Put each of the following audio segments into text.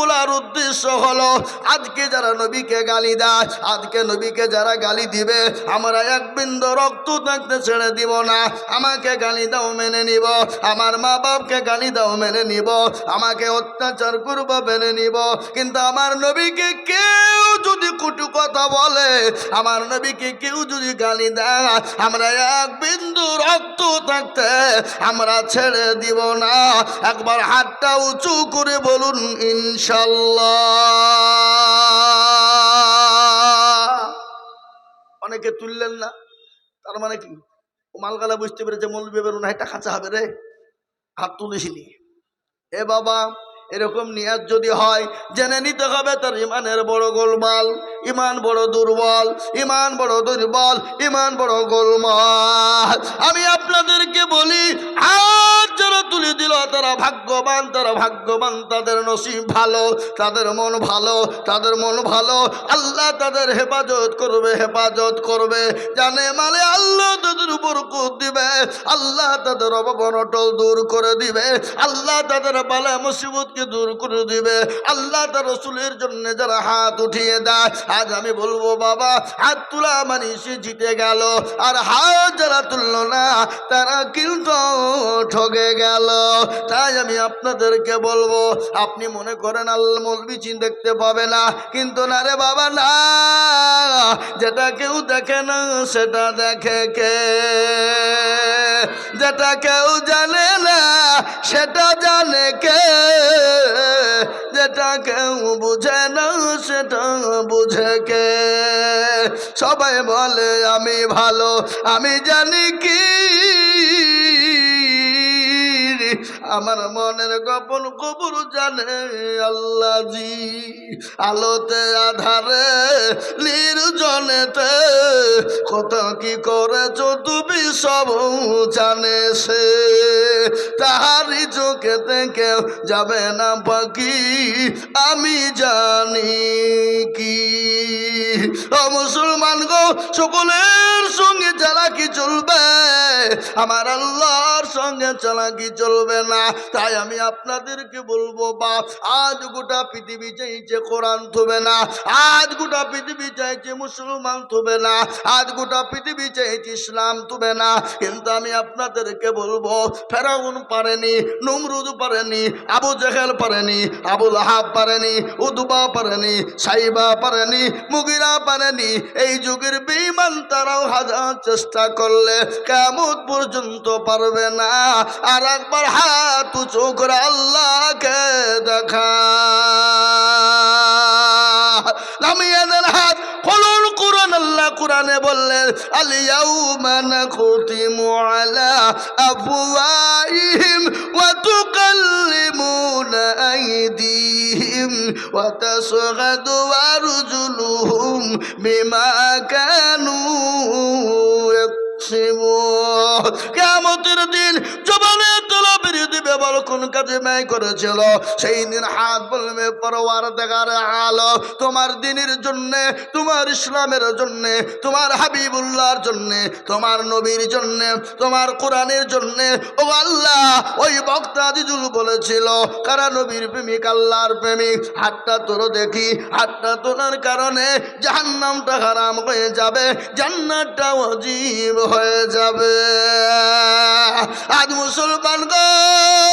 বলার উদ্দেশ্য হলো, আজকে যারা নবীকে গালি দেয়, আজকে নবীকে যারা গালি দিবে, আমরা এক বিন্দু রক্ত থাকতে ছেড়ে দিব না। আমাকে গালি দাও, মেনে নিব। আমার মা বাপকে গালি দাও, মেনে নিব। আমাকে অত্যাচার করব, মেনে নিব। কিন্তু আমার নবীকে কেউ যদি কুটু কথা বলে, আমার নবীকে কেউ যদি গালি দেয়, আমরা এক বিন্দু রক্ত থাকতে আমরা ছেড়ে দিব না। একবার হাতটা উঁচু করে বলুন, ইনশাল্লাহ। অনেকে তুললেন না। তার মানে কি? মালগালা বুঝতে পেরেছে মৌলবি বেরোন একটা খাঁচা হবে রে। হাত তুলিসনি। এ বাবা এরকম নিয়াজ যদি হয়, জেনে নিতে হবে তার ইমানের বড় গোলমাল, ইমান বড় দুর্বল, ইমান বড় দুর্বল, ইমান বড় গোলমাল। আমি আপনাদেরকে বলি, আজ যারা তুলে দিল, তারা ভাগ্যবান তারা ভাগ্যবান, তাদের নসিব ভালো, তাদের মন ভালো, তাদের মন ভালো। আল্লাহ তাদের হেফাজত করবে হেফাজত করবে। জানে মানে আল্লাহ তাদের উপর কুদ দিবে, আল্লাহ তাদের অবনটল দূর করে দিবে, আল্লাহ তাদের বালা মুসিবতকে দূর করে দিবে, আল্লাহ তার রসুলের জন্য যারা হাত উঠিয়ে দেয়, আজ আমি বলব, বাবা, হাত তোলা মানে সে জিতে গেল, আর হাত যারা তুললো না, তারা কিন্তু ঠগে গেল। তাই আমি আপনাদেরকে বলব, আপনি মনে করেন আল্লাহ মলবিচিন দেখতে পাবে না, কিন্তু না রে বাবা, না। যেটা কেউ দেখে না, সেটা দেখে কে? যেটা কেউ জানে না, সেটা জানে কে? যেটা কেউ বুঝে না, সেটা বুঝে কে? সবাই বলে, আমি ভালো, আমি জানি কি। আমার মনের গোপন কবর জানে আল্লাহ জি আলোতে, আধারে, নির্জনেতে। কত কি করেছ তুমি সব জানে সে। তাহারি চোখেতে কেউ যাবে না পাখি, আমি জানি কি। মুসলমান গো, সকলের সঙ্গে যারা চালাকি চলবে? আমার আল্লাহর সঙ্গে চালাকি চলবে না। তাই আমি আপনাদেরকে বলব বাপ আজ গোটা পৃথিবী চাইছে কোরআন থবে না, আজ গোটা পৃথিবী চাইছে মুসলমান থবে না, আজ গোটা পৃথিবী চাইছে ইসলাম থবে না। কিন্তু আমি আপনাদেরকে বলব, ফেরাউন পারেনি, নমরুদ পারেনি, আবু জেহেল পারেনি আবুল হাব পারেনি, উদবা পারেনি, সাইবা পারেনি, মুগিরা পারেনি। এই যুগের বেঈমান তারাও হাজার চেষ্টা করলে কেমন পর্যন্ত পারবে না। আর একবার হাত উঁচু করে আল্লাহকে দেখা। নামিয়ে দেন হাত। ফলন কোরআন, আল্লাহ কোরআনে বললেন আলিয়াউমা নাখতিমু আলা আফওয়াহিম ওয়া তুকাল্লিমুনা আইদিহিম ওয়া তাশহাদু আরজুলুহুম বিমা কানু কেমতের দিন জবান বেরিয়ে কোন কাজে ব্যয় করেছিল। সেই দিন হাত বলবে পরওয়ার দেখার আলো, তোমার দিনের জন্য, তোমার ইসলামের জন্য, তোমার হাবিবুল্লাহর জন্য, তোমার নবীর জন্য, তোমার কোরআনের জন্য, ও আল্লাহ, ওই বক্তা দিজুল বলেছিল, কারা নবীর প্রেমিক, আল্লাহর প্রেমিক? হাতটা তোর দেখি, হাতটা তোলার কারণে জাহান্নামটা হারাম হয়ে যাবে, জান্নাতটা অজীব হয়ে যাবে। আজ মুসলমান গো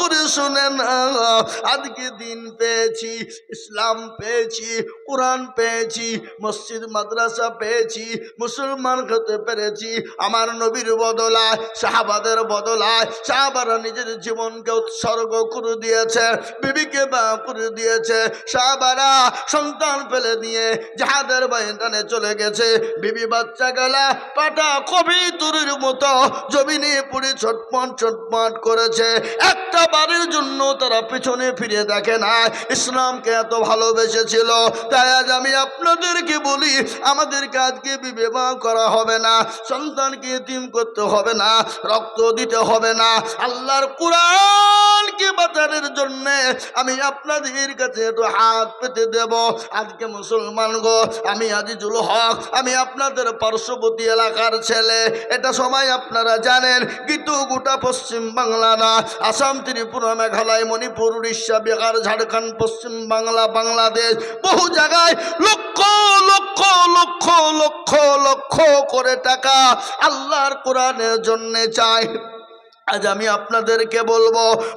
করে শুনেন আজকে দিন পেয়েছি, ইসলাম পেয়েছি, কোরআন পেয়েছি, মসজিদ, মাদ্রাসা পেয়েছি, মুসলমান হতে পেরেছি। আমার নবীর বদলায়, সাহাবাদের বদলায়, সাহাবারা নিজের জীবনকে উৎসর্গ করে দিয়েছে, বিবিকে বা করে দিয়েছে। সাহাবারা সন্তান ফেলে দিয়ে যাহাদের ময়দানে চলে গেছে। বিবি বাচ্চা গেলা পাটা কবি তুরির মতো জমিনে পড়ে ছটপট ছটপট করেছে। একটা বাড়ির জন্য তারা পিছনে ফিরে দেখে না, ইসলামকে এত ভালোবেসেছিল। তাই আজ আমি আপনাদেরকে বলি আমাদের কাজকে বিবেবাহ করা হবে না, সন্তানকে তিম করতে হবে না, রক্ত দিতে হবে না, আল্লাহর কোরআনকে বাঁচানোর জন্য আমি আপনাদের কাছে একটু হাত পেতে দেব। আজকে মুসলমান গো, আমি আজিজুল হক, আমি আপনাদের পার্শ্ববর্তী এলাকার ছেলে। এটা সবাই আপনারা জানেন, কিন্তু গোটা পশ্চিম বাংলা না। আসাম, ত্রিপুরা, মেঘালয়, মণিপুর, উড়িষ্যা, বিহার, ঝাড়খণ্ড, পশ্চিম বাংলা, বাংলাদেশ বহু জায়গায় লক্ষ লক্ষ লক্ষ লক্ষ লক্ষ করে টাকা আল্লাহর কোরআনের জন্য চায় আজ আমি আপনাদেরকে বলব,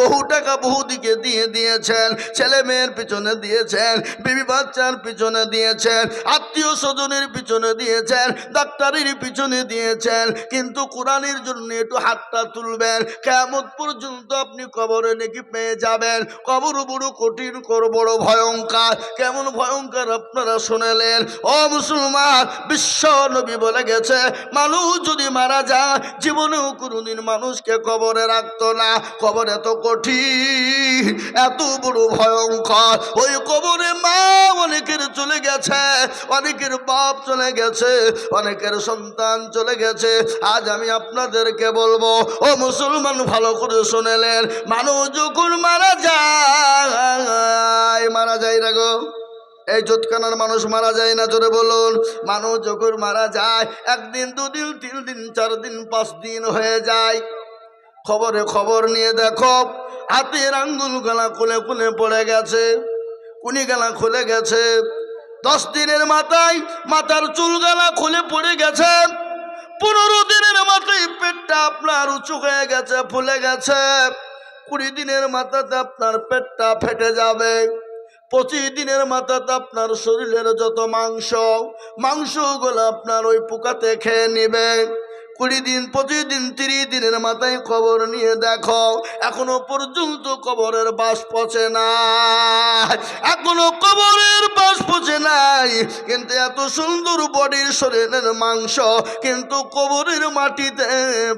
বহু টাকা বহু দিকে দিয়ে দিয়েছেন, ছেলে মেয়ের পিছনে দিয়েছেন, বিবি বাচ্চার পিছনে দিয়েছেন, আত্মীয় স্বজনের পিছনে দিয়েছেন, ডাক্তারের পিছনে দিয়েছেন, কিন্তু কোরআনের জন্য একটু হাতটা তুলবেন কেমন পর্যন্ত আপনি কবরে নাকি পেয়ে যাবেন, কবর বড় কঠিন কর বড় ভয়ঙ্কর, কেমন ভয়ঙ্কর আপনারা শুনেলেন? ও মুসলমান, বিশ্ব নবী বলে গেছে, মানুষ যদি মারা যায়, জীবনেও কোনোদিন মানুষকে কবরে রাখতো না কবর এত কঠিন, এত বড় ভয়ঙ্কর। ওই কবরে মা অনেকের চলে গেছে, অনেকের বাপ চলে গেছে, অনেকের সন্তান চলে গেছে। আজ আমি আপনাদেরকে বলব, ও মুসলমান ভালো করে শুনেলেন, মানুষ যখন মারা যায় মারা যায় না গো। এই জোৎকানার মানুষ মারা যায় না, জোরে বলুন। মানুষ যখন মারা যায়, একদিন, দুদিন, তিন দিন, চার দিন, পাঁচ দিন হয়ে যায়। খবরে খবর নিয়ে দেখো, হাতের আঙ্গুল গলা খুলে খুলে পড়ে গেছে, কুনি গলা খুলে গেছে, দশ দিনের মাথায় মাথার চুল গলা খুলে পড়ে গেছে, পনেরো দিনের মাথায় পেটটা আপনার উঁচু হয়ে গেছে, ফুলে গেছে, কুড়ি দিনের মাথাতে আপনার পেটটা ফেটে যাবে, পঁচিশ দিনের মাথাতে আপনার শরীরের যত মাংস, মাংসগুলো আপনার ওই পোকাতে খেয়ে নিবে। কুড়ি দিন, পঁচিশ দিন, তিরিশ দিনের মাথায় খবর নিয়ে দেখো, এখনও পর্যন্ত কবরের বাস পচে না এখনও কবরের বাস পচে নাই। কিন্তু এত সুন্দর বডির শরীরের মাংস কিন্তু কবরের মাটিতে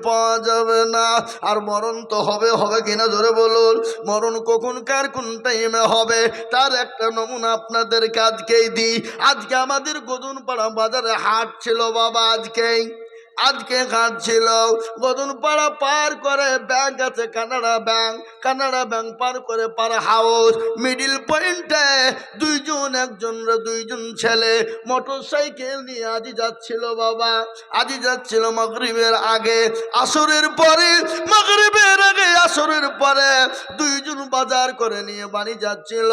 পাওয়া যাবে না। আর মরণ তো হবে হবে কিনা ধরে বলুন। মরণ কখন, কার কোন টাইমে হবে? তার একটা নমুনা আপনাদেরকে আজকেই দিই। আজকে আমাদের গদুনপাড়া বাজারে হাট ছিল বাবা, আজকেই। আজকে ছিল গদনপাড়া পার করে ব্যাংক আছে, কানাডা ব্যাংক কানাডা ব্যাংক পার করে পার হাউস মিডিল পয়েন্টে দুইজন একজন দুইজন ছেলে। মোটর সাইকেল নিয়ে আজি যাচ্ছিল বাবা। আজি যাচ্ছিল মগরিবের আগে। আসরের পরে, মগরিবের আগে আসরের পরে দুইজন বাজার করে নিয়ে বাড়ি যাচ্ছিল।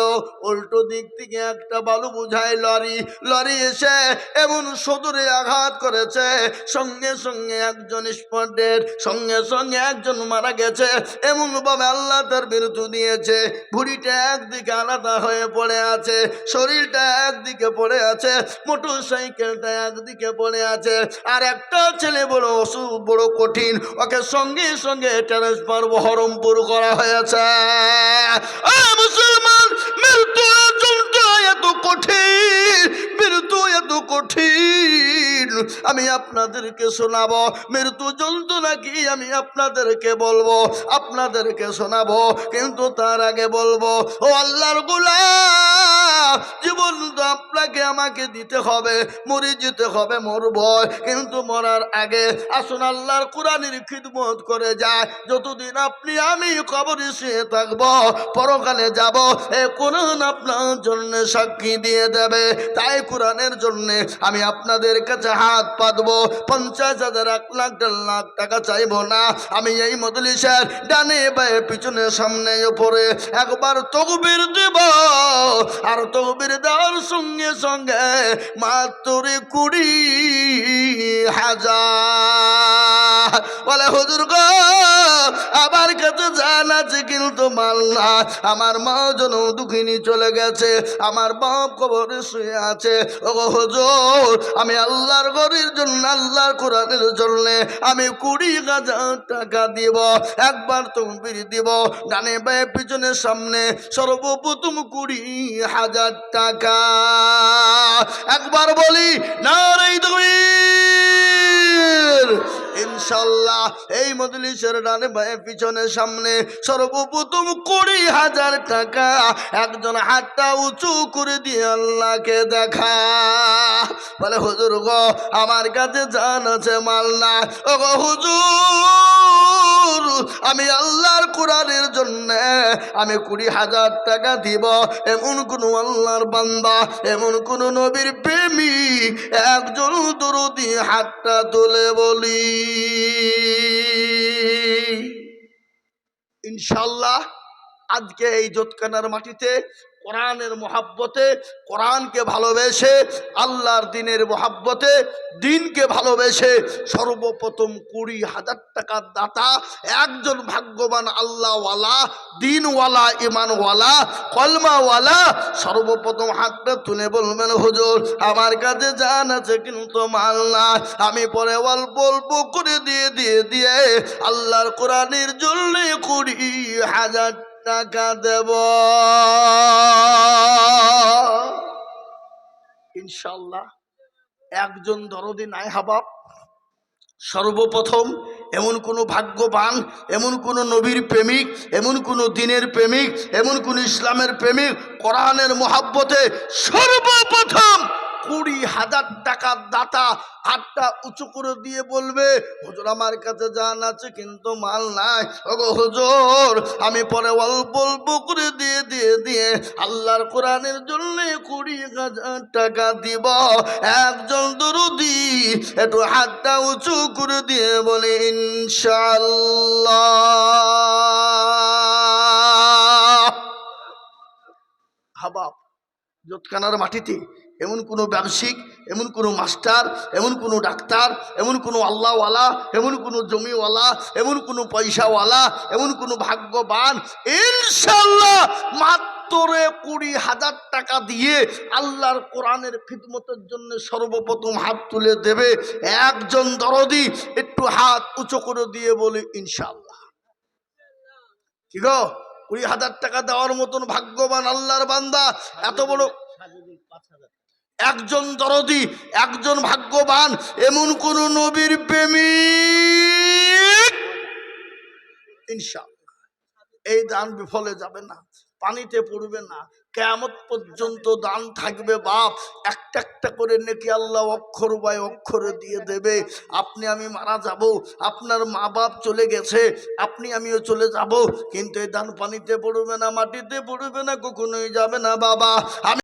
উল্টো দিক থেকে একটা বালু বুঝায় লরি। লরি এসে এমন সদরে আঘাত করেছে। সঙ্গে সঙ্গে একজন স্পটের সঙ্গে সঙ্গে একজন মারা গেছে। এমন ভাবে আল্লাহ তার বিরুদ্ধ দিয়েছে। ভুড়িটা একদিকে আলাদা হয়ে পড়ে আছে, শরীরটা একদিকে পড়ে আছে মোটর সাইকেলটা একদিকে পড়ে আছে, আর একটা ছেলে বড় অসুখ, বড় কঠিন, ওকে সঙ্গে সঙ্গে ট্রান্সফার বহরমপুর করা হয়েছে। মুসলমান, মৃত্যু এত কঠিন, মৃত্যু এত কঠিন। আমি আপনাদেরকে শোনাবো। মৃত্যু জন্তু নাকি আমি আপনাদেরকে বলব? আপনাদেরকে শোনাবো, কিন্তু তার আগে বলব, ও আল্লাহরগুলা জীবন তো আপনাকে, আমাকে দিতে হবে, মরে যেতে হবে মরব কিন্তু মরার আগে আসুন, আল্লাহর কোরআনের খিদমত করে যায় যতদিন আপনি, আমি কবরে শুয়ে থাকব, পরকালে যাব, এ কোরআন আপনার জন্য সাক্ষী দিয়ে দেবে। তাই কোরআনের জন্য আমি আপনাদের কাছে হাত পাতবো। পঞ্চাশ হাজার, এক লাখ, দেড় লাখ টাকা চাইব না। আমি এই মদলিসের ডানে বায়ে, পিছনে, সামনে, উপরে একবার তকবির দেব। আর তকবির দেওয়ার সঙ্গে সঙ্গে মাত্র কুড়ি হাজার। বলে, হুজুর গো, আমার কাছে জান আছে, কিন্তু মাল না। আমার মা জন দুঃখিনী চলে গেছে, আমার বাপ কবরে শুয়ে আছে। ও হুজুর, আমি আল্লাহর ঘরের জন্য, আল্লাহর কোরআনের জন্য আমি কুড়ি হাজার টাকা দিব। একবার তকবির দিব, ডানে বায়ে, পিছনে সামনে, সর্বপ্রথম কুড়ি হাজার টাকা। একবার বলি না রে তুমি ইনশাল্লাহ এই মজলিসের ডানে বায়ে পিছনে সামনে সর্বপ্রথম কুড়ি হাজার টাকা একজন হাতটা উঁচু করে দিয়ে আল্লাহকে দেখা। বলে, হুজুর গো, আমার কাছে জান আছে মাল না। ও গো হুজুর, আমি আল্লাহর কোরআনের জন্য আমি কুড়ি হাজার টাকা দিব। এমন কোন আল্লাহর বান্দা, এমন কোন নবীর প্রেমিক একজন দরদি হাতটা তুলে বলি। ইনশাল্লাহ আজকে এই জোতকানার মাটিতে কোরআনের মহাব্বতে, কোরআনকে ভালোবেসে, আল্লাহর দিনের মহাব্বতে, দিনকে ভালোবেসে সর্বপ্রথম কুড়ি হাজার টাকার দাতা, একজন ভাগ্যবান আল্লাহওয়ালা, দিনওয়ালা ইমানওয়ালা কলমাওয়ালা, সর্বপ্রথম হাতটা তুলে বলবেন, হুজুর, আমার কাছে জান আছে কিন্তু মাল না। আমি পরে অল্প অল্প করে দিয়ে দিয়ে দিয়ে, আল্লাহর কোরআনের জন্য কুড়ি হাজার টাকা দেব ইনশাল্লাহ একজন দরদি নাই হাবাব। সর্বপ্রথম এমন কোনো ভাগ্যবান, এমন কোনো নবীর প্রেমিক, এমন কোনো দিনের প্রেমিক, এমন কোন ইসলামের প্রেমিক, কোরআনের মহাব্বতে সর্বপ্রথম কুড়ি হাজার টাকার দাতা হাতটা উঁচু করে দিয়ে বলবে, হুজুর আমার কাছে জান আছে, কিন্তু মাল নাই। ওগো হুজুর, আমি পরে অল্প অল্প করে দিয়ে দিয়ে দিয়ে আল্লাহর কোরআনের জন্য কুড়ি হাজার টাকা দিব। একজন দরুদি একটু হাতটা উঁচু করে দিয়ে বলে ইনশাল্লাহ হাবাব, জোতখানার মাটিতে এমন কোনো ব্যবসায়িক, এমন কোনো মাস্টার, এমন কোনো ডাক্তার, এমন কোনো আল্লাহওয়ালা, এমন কোনো জমিওয়ালা, এমন কোনো পয়সাওয়ালা, এমন কোনো ভাগ্যবান ইনশাল্লাহ মাত্র কুড়ি হাজার টাকা দিয়ে আল্লাহর কোরআনের খিদমতের জন্য সর্বপ্রথম হাত তুলে দেবে। একজন দরদি একটু হাত উঁচু করে দিয়ে বলে ইনশাল্লাহ কি গো? কুড়ি হাজার টাকা দেওয়ার মতন ভাগ্যবান আল্লাহর বান্দা, এত বড় একজন দরদি, একজন ভাগ্যবান, এমন কোন নবীর প্রেমিক? এই দান বিফলে যাবে না, পানিতে পড়বে না। কেমত পর্যন্ত দান থাকবে বাপ, একটা একটা করে নাকি আল্লাহ অক্ষর বাই অক্ষরে দিয়ে দেবে। আপনি আমি মারা যাব, আপনার মা বাপ চলে গেছে, আপনি আমিও চলে যাব, কিন্তু এই দান পানিতে পড়বে না, মাটিতে পড়বে না, কখনোই যাবে না বাবা। আমি